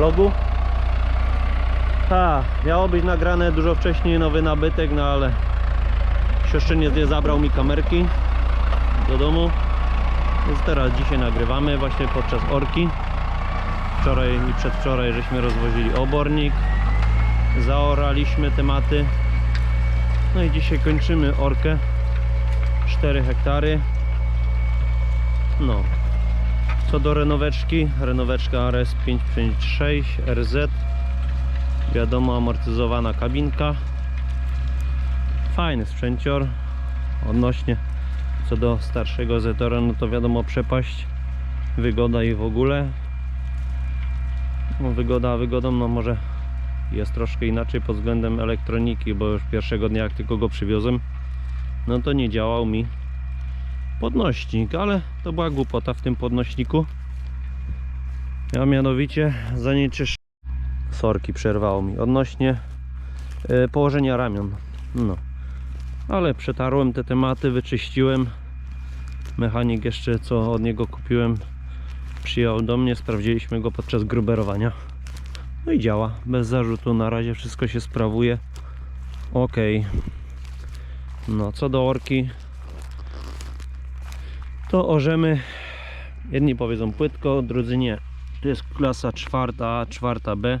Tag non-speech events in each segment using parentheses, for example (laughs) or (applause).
vlogu. Ha, miało być nagrane dużo wcześniej nowy nabytek, no ale siostrzyniec nie zabrał mi kamerki do domu. Więc teraz dzisiaj nagrywamy właśnie podczas orki. Wczoraj i przedwczoraj żeśmy rozwozili obornik. Zaoraliśmy tematy. No i dzisiaj kończymy orkę. 4 hektary. No, co do renoweczki, renoweczka RS 556 RZ wiadomo amortyzowana kabinka. Fajny sprzęcior. Odnośnie co do starszego Zetora no to wiadomo przepaść wygoda i w ogóle. No, wygoda wygodą no może jest troszkę inaczej pod względem elektroniki bo już pierwszego dnia jak tylko go przywiozłem no to nie działał mi podnośnik, ale to była głupota w tym podnośniku. A mianowicie zanieczyszczenie sorki przerwało mi odnośnie e, położenia ramion. No. Ale przetarłem te tematy, wyczyściłem. Mechanik jeszcze co od niego kupiłem przyjechał do mnie, sprawdziliśmy go podczas gruberowania. No i działa, bez zarzutu, na razie wszystko się sprawuje. Ok. No, co do orki, to orzemy. Jedni powiedzą płytko, drudzy nie. To jest klasa czwarta czwarta B.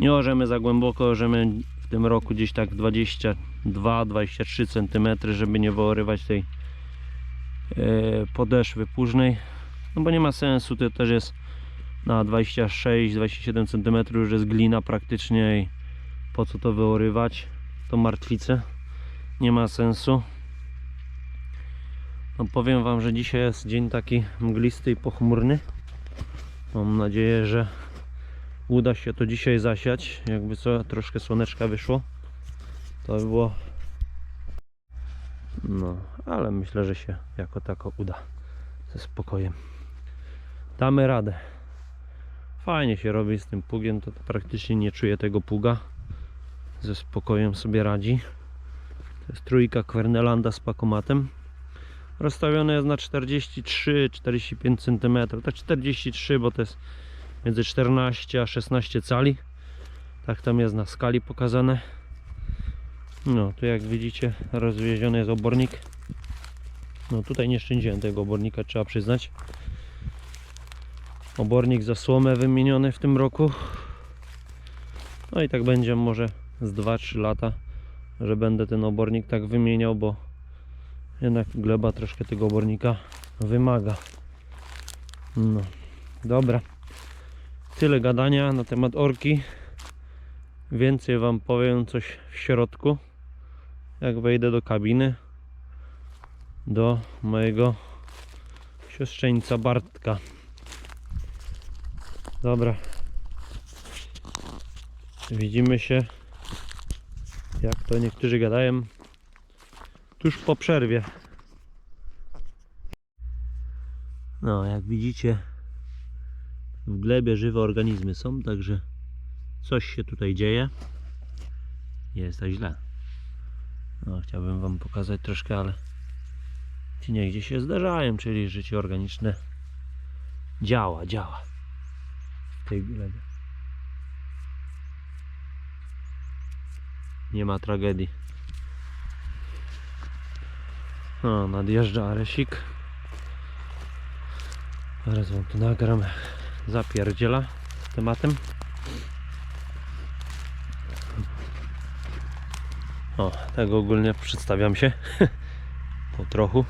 Nie orzemy za głęboko, orzemy w tym roku gdzieś tak 22-23 cm żeby nie wyorywać tej e, podeszwy późnej. No bo nie ma sensu, to też jest na 26-27 cm już jest glina praktycznie i po co to wyorywać to martwice nie ma sensu no powiem Wam, że dzisiaj jest dzień taki mglisty i pochmurny. Mam nadzieję, że uda się to dzisiaj zasiać. Jakby co, troszkę słoneczka wyszło. To by było... No, ale myślę, że się jako tako uda. Ze spokojem. Damy radę. Fajnie się robi z tym pługiem, to praktycznie nie czuję tego pługa. Ze spokojem sobie radzi. To jest trójka Quernelanda z pakomatem rozstawione jest na 43-45 cm. Tak 43, bo to jest między 14 a 16 cali. Tak tam jest na skali pokazane. No, tu jak widzicie, rozwieziony jest obornik. No, tutaj nie szczędziłem tego obornika, trzeba przyznać. Obornik za słomę wymieniony w tym roku. No i tak będzie może z 2-3 lata, że będę ten obornik tak wymieniał, bo jednak gleba troszkę tego obornika wymaga. No, dobra. Tyle gadania na temat orki. Więcej Wam powiem coś w środku. Jak wejdę do kabiny. Do mojego siostrzeńca Bartka. Dobra. Widzimy się. Jak to niektórzy gadają tuż po przerwie. No, jak widzicie, w glebie żywe organizmy są, także coś się tutaj dzieje. Nie jest tak źle. No, chciałbym Wam pokazać troszkę, ale ci niegdzie się zdarzają, czyli życie organiczne działa, działa w tej glebie. Nie ma tragedii. O, nadjeżdża Aresik. Zaraz wam tu nagram. Zapierdziela z tematem. O, tego ogólnie przedstawiam się. (laughs) po trochu.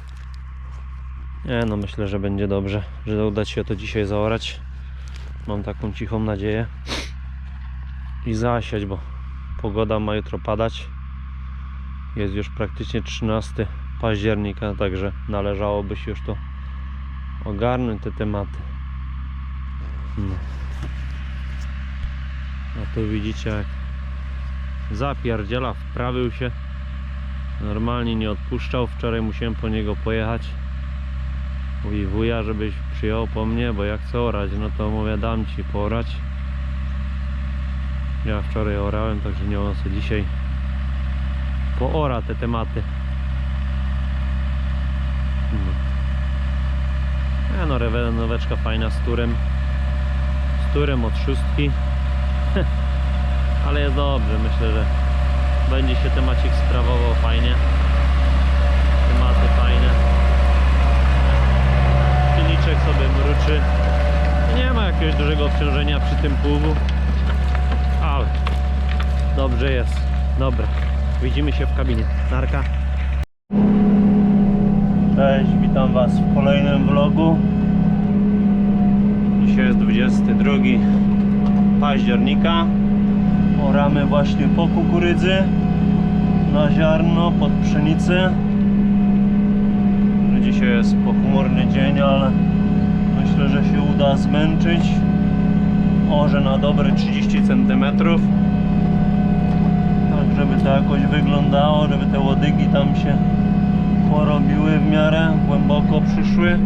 Nie no, myślę, że będzie dobrze, że uda się to dzisiaj zaorać. Mam taką cichą nadzieję. I zasiać, bo pogoda ma jutro padać. Jest już praktycznie 13 października, także należałoby się już to ogarnąć te tematy. No. A tu widzicie jak zapierdziela, wprawił się. Normalnie nie odpuszczał. Wczoraj musiałem po niego pojechać. Mówi wuja, żebyś przyjął po mnie, bo jak chcę orać, no to mówię dam ci porać. Ja wczoraj orałem, także nie on sobie dzisiaj poora te tematy. No. Ja no, renoweczka fajna z turem. turem od szóstki. (laughs) Ale jest dobrze, myślę, że będzie się temacik sprawował fajnie. Tematy fajne. Silniczek sobie mruczy. Nie ma jakiegoś dużego obciążenia przy tym pługu. Ale dobrze jest. Dobra. Widzimy się w kabinie. Narka. Cześć, witam Was w kolejnym vlogu. Dzisiaj jest 22 października. Oramy właśnie po kukurydzy na ziarno pod pszenicę. Dzisiaj jest pochmurny dzień, ale myślę, że się uda zmęczyć. Orze na dobre 30 cm. Tak, żeby to jakoś wyglądało, żeby te łodygi tam się porobiły w miarę, głęboko przyszły.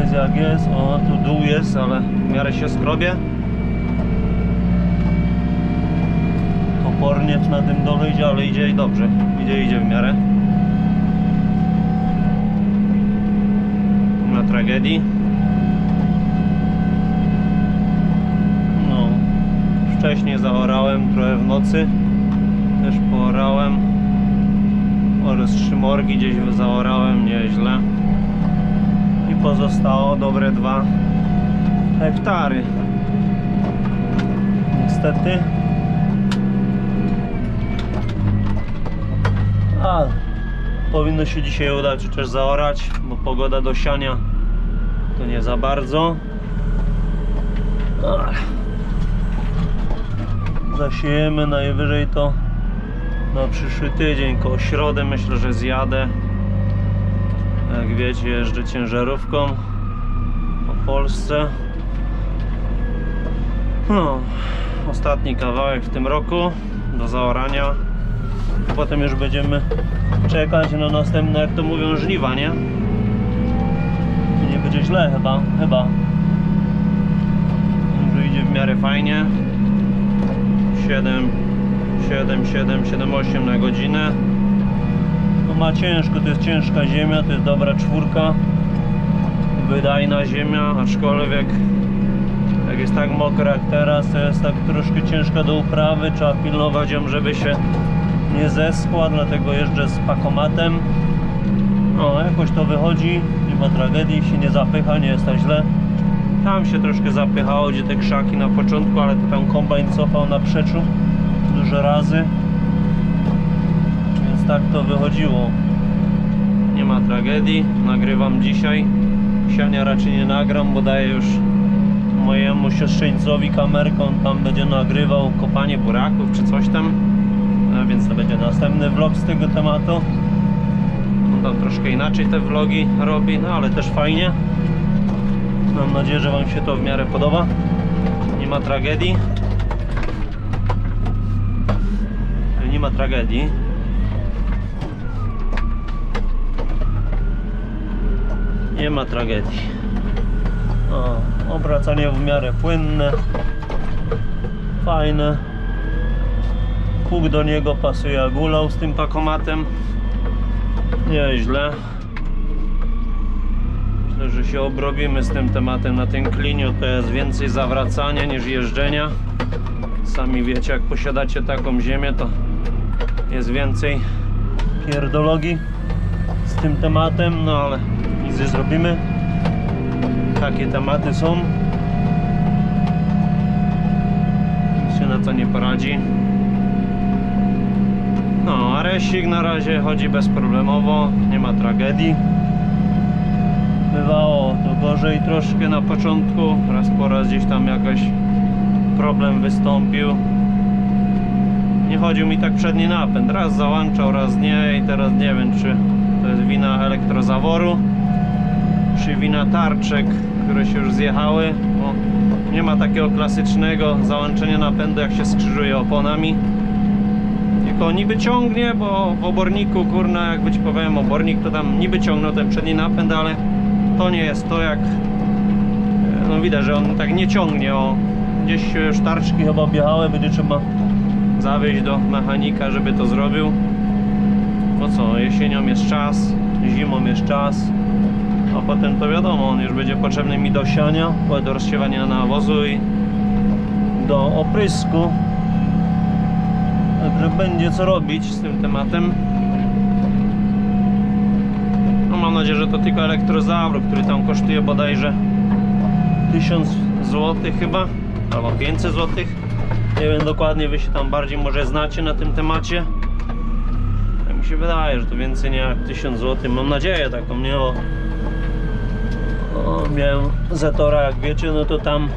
Jest jak jest, o tu dół jest, ale w miarę się skrobie. Topornie na tym dole idzie, ale idzie i dobrze. Idzie, idzie w miarę. Na tragedii. No, wcześniej zaorałem trochę w nocy. Też poorałem. Oraz trzy morgi gdzieś zaorałem nieźle. I pozostało dobre dwa hektary. Niestety. A powinno się dzisiaj udać chociaż zaorać, bo pogoda do siania to nie za bardzo. Ale Zasiejemy najwyżej to na przyszły tydzień, koło środy myślę, że zjadę. Jak wiecie, jeżdżę ciężarówką po Polsce. No, ostatni kawałek w tym roku do zaorania. Potem już będziemy czekać na następne, jak to mówią, żniwa, nie? Nie będzie źle chyba, chyba. Idzie w miarę fajnie. 7, 7, 7, 7, 8 na godzinę. No ma ciężko, to jest ciężka ziemia, to jest dobra czwórka. Wydajna ziemia, aczkolwiek jak jest tak mokra jak teraz, to jest tak troszkę ciężka do uprawy. Trzeba pilnować ją, żeby się nie zeschła, dlatego jeżdżę z pakomatem. No, jakoś to wychodzi, nie ma tragedii, się nie zapycha, nie jest tak źle. Tam się troszkę zapychało, gdzie te krzaki na początku, ale to tam kombajn cofał na przeczu dużo razy. Więc tak to wychodziło. Nie ma tragedii, nagrywam dzisiaj. Siania raczej nie nagram, bo daję już mojemu siostrzeńcowi kamerką, tam będzie nagrywał kopanie buraków czy coś tam. A więc to będzie następny vlog z tego tematu. On tam troszkę inaczej te vlogi robi, no ale też fajnie. Mam nadzieję, że Wam się to w miarę podoba. Nie ma tragedii. Ma tragedii. Nie ma tragedii. O, obracanie w miarę płynne. Fajne. Pług do niego pasuje ulał z tym pakomatem. Nieźle. Myślę, że się obrobimy z tym tematem na tym kliniu. To jest więcej zawracania niż jeżdżenia. Sami wiecie, jak posiadacie taką ziemię, to jest więcej pierdologi z tym tematem, no ale nic nie zrobimy. Takie tematy są. Nic się na to nie poradzi. No, a resik na razie chodzi bezproblemowo, nie ma tragedii. Bywało to gorzej troszkę na początku, raz po raz gdzieś tam jakoś problem wystąpił. Nie chodził mi tak przedni napęd, raz załączał, raz nie i teraz nie wiem czy to jest wina elektrozaworu, czy wina tarczek, które się już zjechały, bo nie ma takiego klasycznego załączenia napędu jak się skrzyżuje oponami. Tylko niby ciągnie, bo w oborniku, kurna, jakby ci powiem, obornik to tam niby ciągnął ten przedni napęd, ale to nie jest to jak, no widać, że on tak nie ciągnie, o, gdzieś e, sztarczki chyba objechały, będzie trzeba zawieźć do mechanika, żeby to zrobił, bo co, jesienią jest czas, zimą jest czas, a potem to wiadomo, on już będzie potrzebny mi do siania, do rozsiewania nawozu i do oprysku. Także będzie co robić z tym tematem. No mam nadzieję, że to tylko elektrozawr, który tam kosztuje bodajże 1000 zł chyba, albo 500 zł. Nie wiem dokładnie, wy się tam bardziej może znacie na tym temacie. Tak mi się wydaje, że to więcej nie jak 1000 zł. Mam nadzieję taką, nie? O, o, miałem Zetora, jak wiecie, no to tam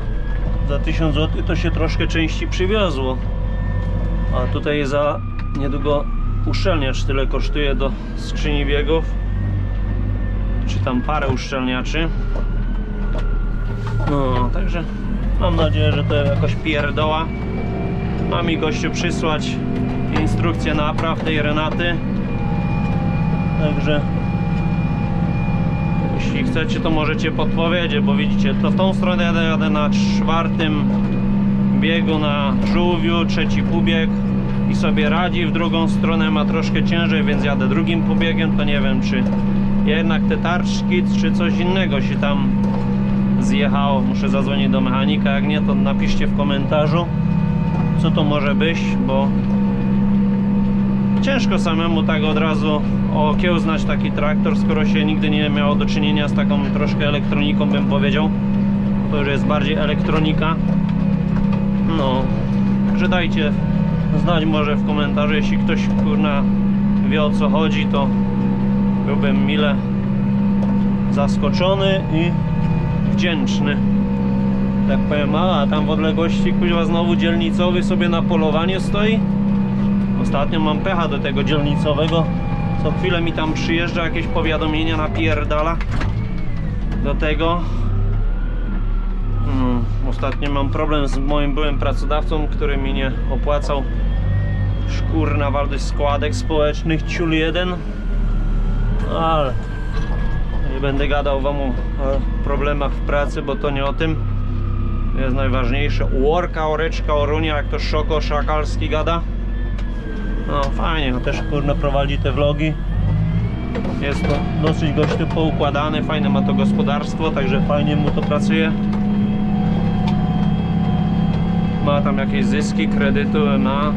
za 1000 zł to się troszkę części przywiozło. A tutaj za niedługo uszczelniacz tyle kosztuje do skrzyni biegów. Czy tam parę uszczelniaczy. No, także mam nadzieję, że to jakoś pierdoła. Ma mi gościu przysłać instrukcję napraw tej Renaty. Także jeśli chcecie, to możecie podpowiedzieć, bo widzicie, to w tą stronę jadę, jadę na czwartym biegu na żółwiu, trzeci półbieg i sobie radzi, w drugą stronę ma troszkę ciężej, więc jadę drugim pobiegiem, to nie wiem, czy jednak te tarczki, czy coś innego się tam zjechało. Muszę zadzwonić do mechanika, jak nie, to napiszcie w komentarzu, co to może być, bo ciężko samemu tak od razu okiełznać taki traktor, skoro się nigdy nie miało do czynienia z taką troszkę elektroniką, bym powiedział. To już jest bardziej elektronika. No, że dajcie znać może w komentarzu, jeśli ktoś kurna wie o co chodzi, to byłbym mile zaskoczony i wdzięczny. Tak powiem, a tam w odległości kuźwa znowu dzielnicowy sobie na polowanie stoi. Ostatnio mam pecha do tego dzielnicowego. Co chwilę mi tam przyjeżdża jakieś powiadomienia napierdala do tego. Mm, ostatnio mam problem z moim byłym pracodawcą, który mi nie opłacał szkurna wartość składek społecznych ciul 1 ale nie będę gadał wam o, problemach w pracy, bo to nie o tym jest najważniejsze. Łorka, oreczka, orunia, jak to Szoko Szakalski gada. No fajnie, no też kurna prowadzi te vlogi. Jest to dosyć gościu poukładany, fajne ma to gospodarstwo, także fajnie mu to pracuje. Ma tam jakieś zyski, kredyty ma,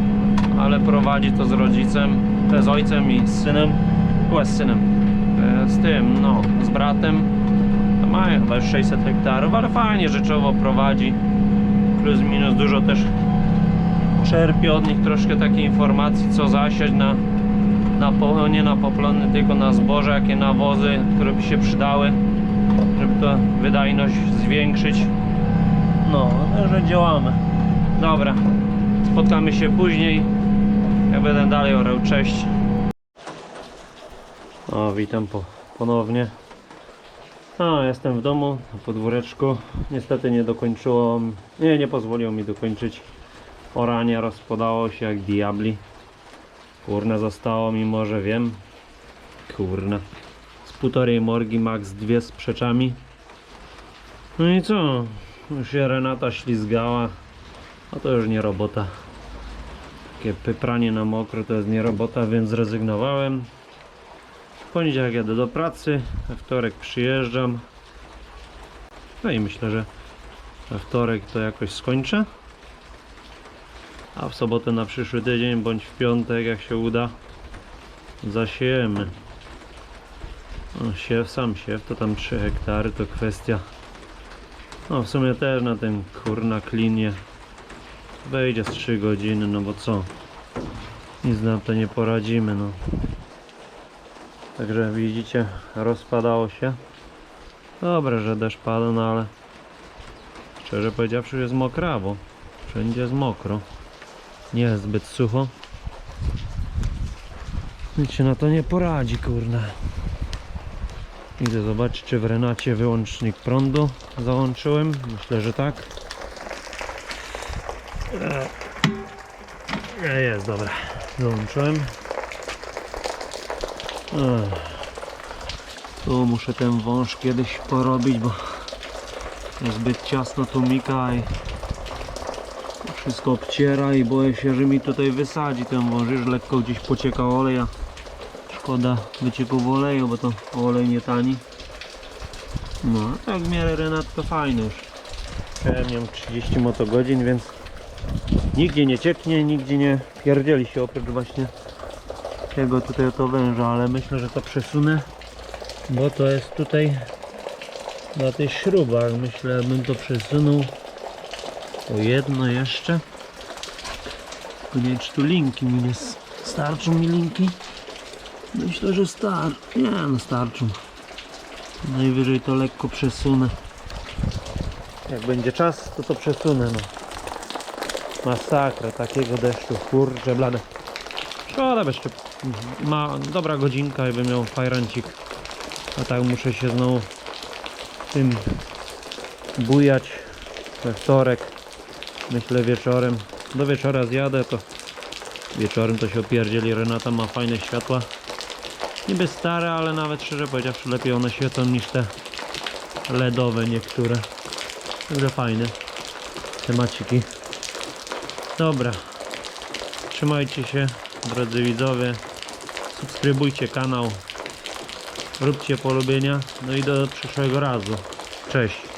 ale prowadzi to z rodzicem, e, z ojcem i z synem, chyba z synem, e, z tym, no, z bratem. Mają chyba już 600 hektarów, ale fajnie rzeczowo prowadzi, plus minus dużo też czerpie od nich troszkę takiej informacji, co zasiać na, na po, nie na poplony, tylko na zboże, jakie nawozy, które by się przydały, żeby to wydajność zwiększyć. No, także działamy. Dobra, spotkamy się później, jak będę dalej orał. Cześć. O, witam po, ponownie. A, jestem w domu, na podwóreczku. Niestety nie dokończyło, nie, nie pozwoliło mi dokończyć orania. Rozpadało się jak diabli. Kurna, zostało mi może, wiem. Kurna. Z półtorej morgi, max dwie z przeczami. No i co? Już się Renata ślizgała. A to już nie robota. Takie pypranie na mokro to jest nie robota, więc zrezygnowałem. Poniedziałek jadę do pracy, we wtorek przyjeżdżam. No i myślę, że we wtorek to jakoś skończę. A w sobotę na przyszły tydzień, bądź w piątek, jak się uda, zasiejemy. No, siew, sam siew, to tam 3 hektary, to kwestia. No w sumie też na ten kurna klinie wejdzie z 3 godziny, no bo co? Nic nam to nie poradzimy, no. Także widzicie, rozpadało się. Dobre, że deszcz pada, no ale szczerze powiedziawszy jest mokrawo. Wszędzie jest mokro. Nie jest zbyt sucho. Nic się na to nie poradzi, kurna. Idę zobaczyć, czy w Renacie wyłącznik prądu załączyłem. Myślę, że tak. E, Jest, dobra. Załączyłem. Tu muszę ten wąż kiedyś porobić, bo zbyt ciasno tu mika i wszystko obciera i boję się, że mi tutaj wysadzi ten wąż. Już lekko gdzieś pocieka olej, a szkoda wycieków oleju, bo to olej nie tani. No, tak w miarę Renat to fajny już. Miałem 30 motogodzin, więc nigdzie nie cieknie, nigdzie nie pierdzieli się oprócz właśnie tego tutaj oto węża, ale myślę, że to przesunę, bo to jest tutaj na tych śrubach. Myślę, bym to przesunął o jedno jeszcze. Tylko nie czy tu linki mi nie starczą mi linki. Myślę, że star. Nie, no starczą. Najwyżej to lekko przesunę. Jak będzie czas, to to przesunę. No. Masakra takiego deszczu. Kurczę, blade. Szkoda, bo jeszcze ma dobra godzinka i bym miał fajrancik. A tak muszę się znowu tym bujać we wtorek. Myślę wieczorem. Do wieczora zjadę, to wieczorem to się opierdzieli. Renata ma fajne światła. Niby stare, ale nawet szczerze powiedziawszy lepiej one świecą niż te LEDowe niektóre. Także fajne temaciki. Dobra. Trzymajcie się, drodzy widzowie. Subskrybujcie kanał. Róbcie polubienia. No i do przyszłego razu. Cześć.